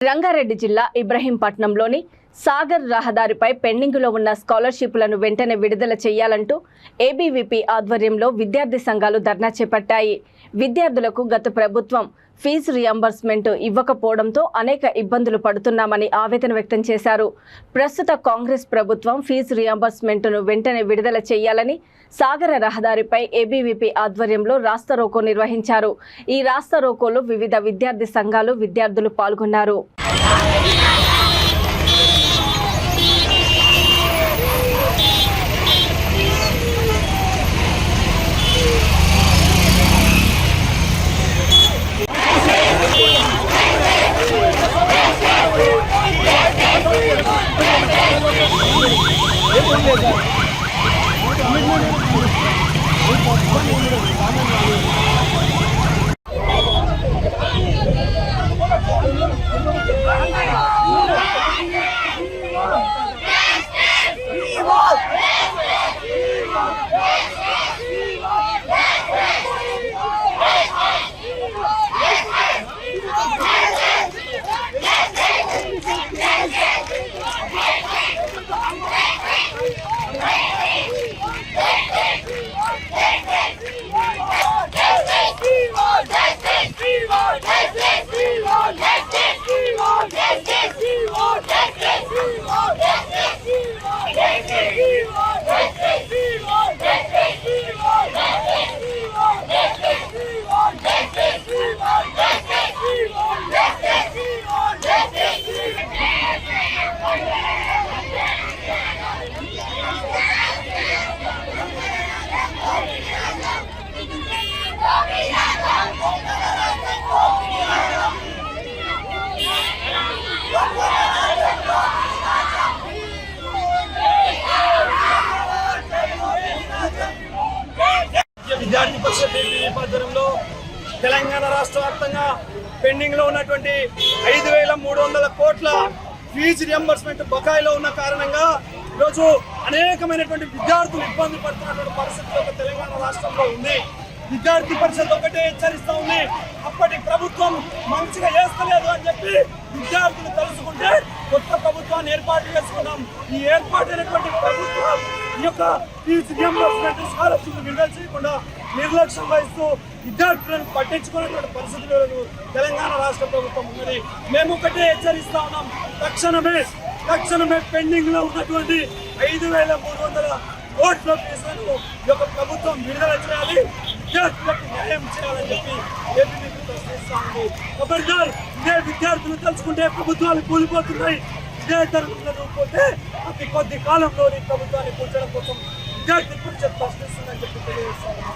రంగారెడ్డి జిల్లా ఇబ్రహీంపట్నంలోని సాగర్ రహదారిపై పెండింగులో ఉన్న స్కాలర్షిప్లను వెంటనే విడుదల చేయాలంటూ ఏబీవీపీ ఆధ్వర్యంలో విద్యార్థి సంఘాలు ధర్నా చేపట్టాయి. విద్యార్థులకు గత ప్రభుత్వం ఫీజు రియంబర్స్మెంట్ ఇవ్వకపోవడంతో అనేక ఇబ్బందులు పడుతున్నామని ఆవేదన వ్యక్తం చేశారు. ప్రస్తుత కాంగ్రెస్ ప్రభుత్వం ఫీజు రియంబర్స్మెంట్ను వెంటనే విడుదల చేయాలని సాగర రహదారిపై ఏబీవీపీ ఆధ్వర్యంలో రాస్తారోకో నిర్వహించారు. ఈ రాస్తారోకోలో వివిధ విద్యార్థి సంఘాలు విద్యార్థులు పాల్గొన్నారు. విద్యార్థి నేపథ్యంలో తెలంగాణ రాష్ట్ర వ్యాప్తంగా పెండింగ్లో ఉన్నటువంటి ఐదు వేల మూడు వందల కోట్ల ఫీజు రియంబర్స్మెంట్ బకాయిలో ఉన్న కారణంగా ఈరోజు అనేకమైనటువంటి విద్యార్థులు ఇబ్బంది పడుతున్నటువంటి పరిస్థితి ఒక తెలంగాణ రాష్ట్రంలో ఉంది. విద్యార్థి పరిషత్ ఒకటే హెచ్చరిస్తా ఉంది. అప్పటి ప్రభుత్వం మంచిగా చేస్తలేదు అని చెప్పి విద్యార్థులు తెలుసుకుంటే కొత్త ప్రభుత్వాన్ని ఏర్పాటు చేసుకున్నాం ఈ ఏర్పాటైనటువంటి ప్రభుత్వం ఈ యొక్క ఫీజు స్కాలర్షిప్ విడుదల చేయకుండా నిర్లక్ష్యం వహిస్తూ విద్యార్థులను పట్టించుకునేటువంటి పరిస్థితులు తెలంగాణ రాష్ట్ర ప్రభుత్వం ఉన్నది. మేము ఒకటే హెచ్చరిస్తా ఉన్నాం. తక్షణమే తక్షణమే పెండింగ్లో ఉన్నటువంటి ఐదు వేల మూడు వందల కోట్ల ఫీజులను ఈ యొక్క ప్రభుత్వం విడుదల చేయాలి. విద్యార్థులకు న్యాయం చేయాలని చెప్పి ఏపీ ప్రశ్నిస్తా ఉంది. ఖబర్దార్ ఇదే విద్యార్థులు తలుచుకుంటే ప్రభుత్వాలు కూలిపోతున్నాయి. ఇదే తరగతులను పోతే అతి కొద్ది కాలంలోని ప్రభుత్వాన్ని కూర్చడం కోసం విద్యార్థి పరిషత్ ప్రశ్నిస్తుందని చెప్పి తెలియజేస్తాను